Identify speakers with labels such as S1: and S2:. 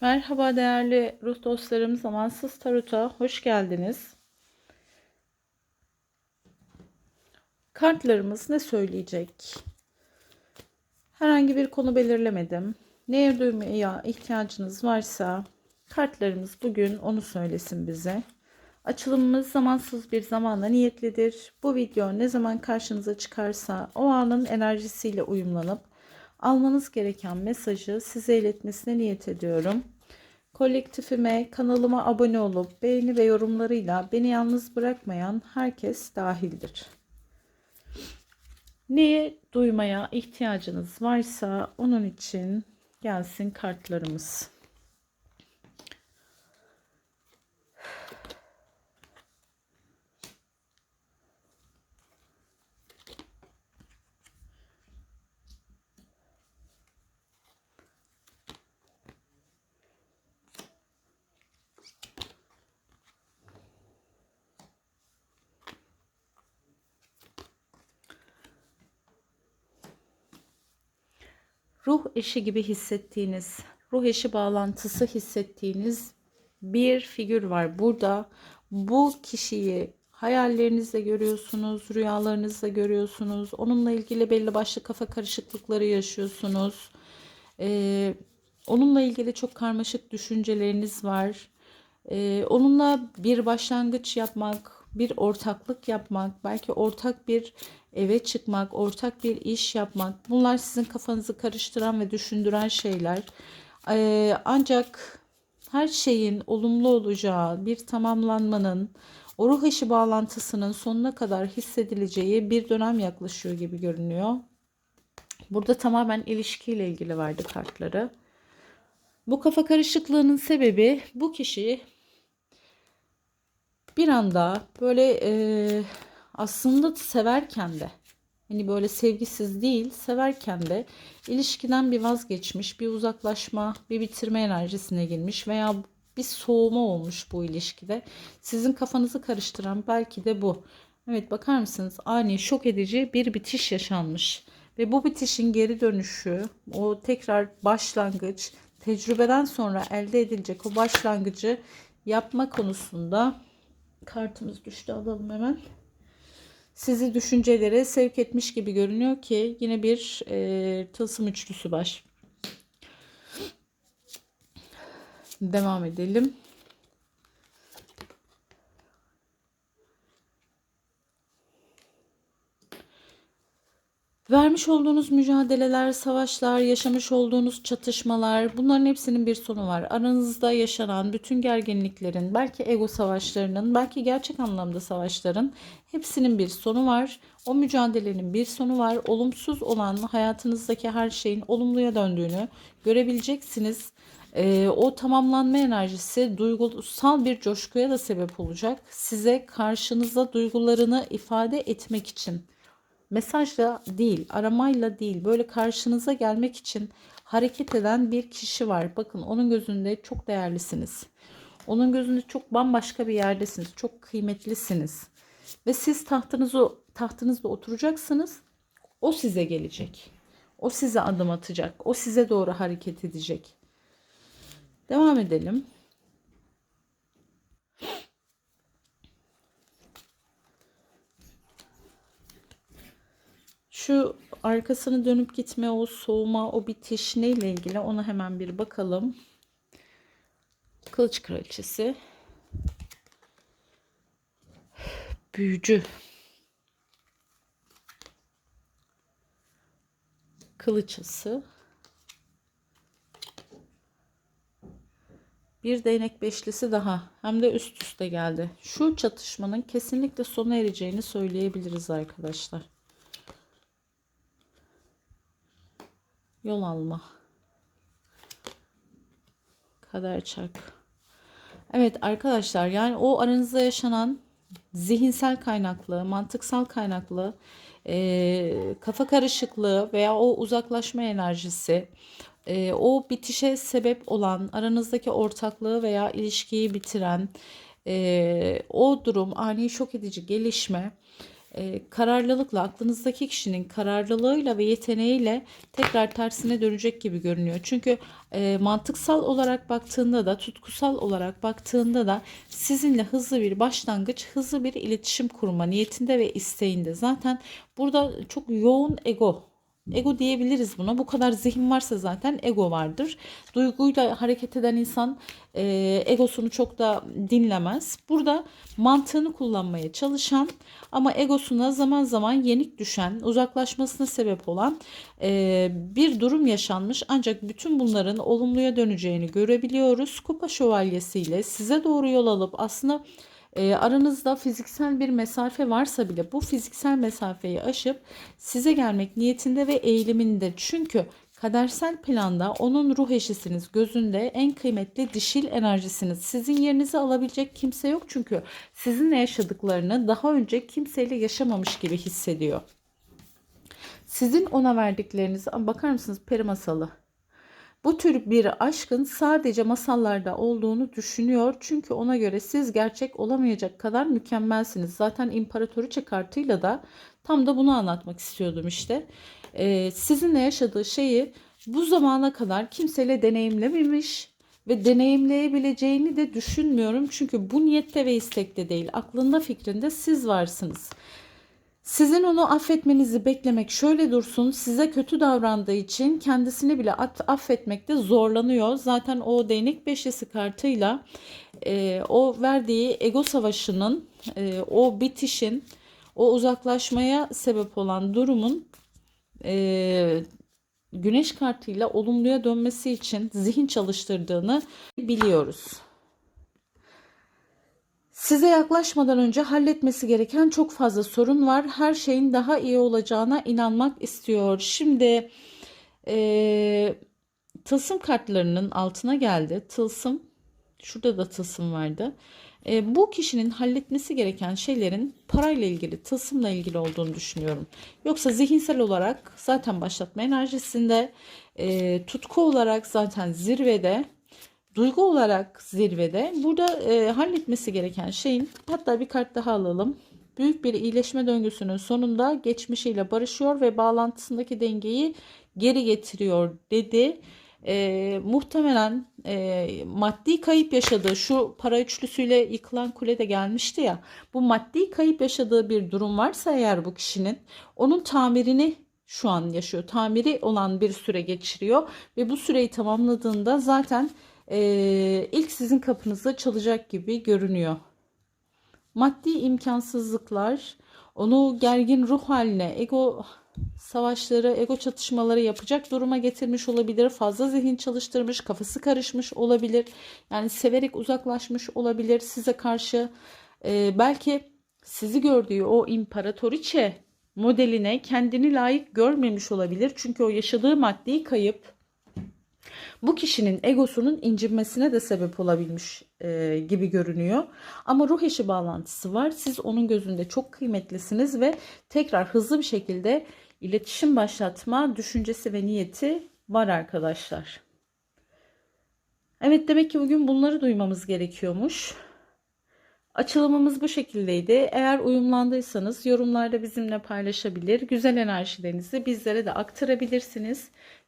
S1: Merhaba değerli ruh dostlarım, Zamansız Tarot'a hoş geldiniz. Kartlarımız ne söyleyecek? Herhangi bir konu belirlemedim. Neye duymaya ihtiyacınız varsa kartlarımız bugün onu söylesin bize. Açılımımız zamansız bir zamanda niyetlidir. Bu video ne zaman karşınıza çıkarsa o anın enerjisiyle uyumlanıp almanız gereken mesajı size iletmesine niyet ediyorum. Kolektifime, kanalıma abone olup beğeni ve yorumlarıyla beni yalnız bırakmayan herkes dahildir. Neye duymaya ihtiyacınız varsa onun için gelsin kartlarımız. Ruh eşi gibi hissettiğiniz, ruh eşi bağlantısı hissettiğiniz bir figür var. Burada bu kişiyi hayallerinizde görüyorsunuz, rüyalarınızda görüyorsunuz. Onunla ilgili belli başlı kafa karışıklıkları yaşıyorsunuz. Ee, onunla ilgili çok karmaşık düşünceleriniz var. Ee, onunla bir başlangıç yapmak, bir ortaklık yapmak, belki ortak bir eve çıkmak, ortak bir iş yapmak bunlar sizin kafanızı karıştıran ve düşündüren şeyler. Ee, ancak her şeyin olumlu olacağı, bir tamamlanmanın, o ruh eşi bağlantısının sonuna kadar hissedileceği bir dönem yaklaşıyor gibi görünüyor. Burada tamamen ilişkiyle ilgili verdi kartları. Bu kafa karışıklığının sebebi bu kişi bir anda böyle e, aslında severken de hani böyle sevgisiz değil severken de ilişkiden bir vazgeçmiş bir uzaklaşma bir bitirme enerjisine girmiş veya bir soğuma olmuş bu ilişkide. Sizin kafanızı karıştıran belki de bu. Evet bakar mısınız? Ani şok edici bir bitiş yaşanmış ve bu bitişin geri dönüşü o tekrar başlangıç tecrübeden sonra elde edilecek o başlangıcı yapma konusunda kartımız düştü alalım hemen sizi düşüncelere sevk etmiş gibi görünüyor ki yine bir e, tılsım üçlüsü var. Devam edelim. Vermiş olduğunuz mücadeleler, savaşlar, yaşamış olduğunuz çatışmalar bunların hepsinin bir sonu var. Aranızda yaşanan bütün gerginliklerin, belki ego savaşlarının, belki gerçek anlamda savaşların hepsinin bir sonu var. O mücadelenin bir sonu var. Olumsuz olan hayatınızdaki her şeyin olumluya döndüğünü görebileceksiniz. Ee, o tamamlanma enerjisi duygusal bir coşkuya da sebep olacak. Size karşınıza duygularını ifade etmek için mesajla değil, aramayla değil, böyle karşınıza gelmek için hareket eden bir kişi var. Bakın onun gözünde çok değerlisiniz. Onun gözünde çok bambaşka bir yerdesiniz. Çok kıymetlisiniz. Ve siz tahtınızı tahtınızda oturacaksınız. O size gelecek. O size adım atacak. O size doğru hareket edecek. Devam edelim. Şu arkasını dönüp gitme, o soğuma, o bitiş neyle ilgili ona hemen bir bakalım. Kılıç kraliçesi. Büyücü. Kılıçası. Bir değnek beşlisi daha. Hem de üst üste geldi. Şu çatışmanın kesinlikle sona ereceğini söyleyebiliriz arkadaşlar. Yol alma. Kader çark. Evet arkadaşlar yani o aranızda yaşanan zihinsel kaynaklı, mantıksal kaynaklı, e, kafa karışıklığı veya o uzaklaşma enerjisi, e, o bitişe sebep olan, aranızdaki ortaklığı veya ilişkiyi bitiren e, o durum, ani şok edici gelişme e, kararlılıkla aklınızdaki kişinin kararlılığıyla ve yeteneğiyle tekrar tersine dönecek gibi görünüyor. Çünkü e, mantıksal olarak baktığında da tutkusal olarak baktığında da sizinle hızlı bir başlangıç, hızlı bir iletişim kurma niyetinde ve isteğinde. Zaten burada çok yoğun ego Ego diyebiliriz buna. Bu kadar zihin varsa zaten ego vardır. Duyguyla hareket eden insan e, egosunu çok da dinlemez. Burada mantığını kullanmaya çalışan ama egosuna zaman zaman yenik düşen, uzaklaşmasına sebep olan e, bir durum yaşanmış. Ancak bütün bunların olumluya döneceğini görebiliyoruz. Kupa şövalyesiyle size doğru yol alıp aslında e, aranızda fiziksel bir mesafe varsa bile bu fiziksel mesafeyi aşıp size gelmek niyetinde ve eğiliminde. Çünkü kadersel planda onun ruh eşisiniz. Gözünde en kıymetli dişil enerjisiniz. Sizin yerinizi alabilecek kimse yok çünkü sizinle yaşadıklarını daha önce kimseyle yaşamamış gibi hissediyor. Sizin ona verdiklerinizi bakar mısınız peri masalı? Bu tür bir aşkın sadece masallarda olduğunu düşünüyor. Çünkü ona göre siz gerçek olamayacak kadar mükemmelsiniz. Zaten imparatoriçe kartıyla da tam da bunu anlatmak istiyordum işte. Ee, sizinle yaşadığı şeyi bu zamana kadar kimseyle deneyimlememiş ve deneyimleyebileceğini de düşünmüyorum. Çünkü bu niyette ve istekte değil. Aklında fikrinde siz varsınız. Sizin onu affetmenizi beklemek şöyle dursun. Size kötü davrandığı için kendisini bile affetmekte zorlanıyor. Zaten o değnek beşlisi kartıyla e, o verdiği ego savaşının, e, o bitişin, o uzaklaşmaya sebep olan durumun e, güneş kartıyla olumluya dönmesi için zihin çalıştırdığını biliyoruz. Size yaklaşmadan önce halletmesi gereken çok fazla sorun var. Her şeyin daha iyi olacağına inanmak istiyor. Şimdi e, tılsım kartlarının altına geldi. Tılsım, şurada da tılsım vardı. E, bu kişinin halletmesi gereken şeylerin parayla ilgili, tılsımla ilgili olduğunu düşünüyorum. Yoksa zihinsel olarak zaten başlatma enerjisinde, e, tutku olarak zaten zirvede duygu olarak zirvede. Burada e, halletmesi gereken şeyin hatta bir kart daha alalım. Büyük bir iyileşme döngüsünün sonunda geçmişiyle barışıyor ve bağlantısındaki dengeyi geri getiriyor dedi. E, muhtemelen e, maddi kayıp yaşadığı şu para üçlüsüyle yıkılan kule de gelmişti ya. Bu maddi kayıp yaşadığı bir durum varsa eğer bu kişinin onun tamirini şu an yaşıyor. Tamiri olan bir süre geçiriyor ve bu süreyi tamamladığında zaten e, ilk sizin kapınıza çalacak gibi görünüyor. Maddi imkansızlıklar onu gergin ruh haline, ego savaşları, ego çatışmaları yapacak duruma getirmiş olabilir. Fazla zihin çalıştırmış, kafası karışmış olabilir. Yani severek uzaklaşmış olabilir size karşı. E, belki sizi gördüğü o imparatoriçe modeline kendini layık görmemiş olabilir. Çünkü o yaşadığı maddi kayıp bu kişinin egosunun incinmesine de sebep olabilmiş e, gibi görünüyor. Ama ruh eşi bağlantısı var. Siz onun gözünde çok kıymetlisiniz ve tekrar hızlı bir şekilde iletişim başlatma düşüncesi ve niyeti var arkadaşlar. Evet demek ki bugün bunları duymamız gerekiyormuş. Açılımımız bu şekildeydi. Eğer uyumlandıysanız yorumlarda bizimle paylaşabilir. Güzel enerjilerinizi bizlere de aktarabilirsiniz.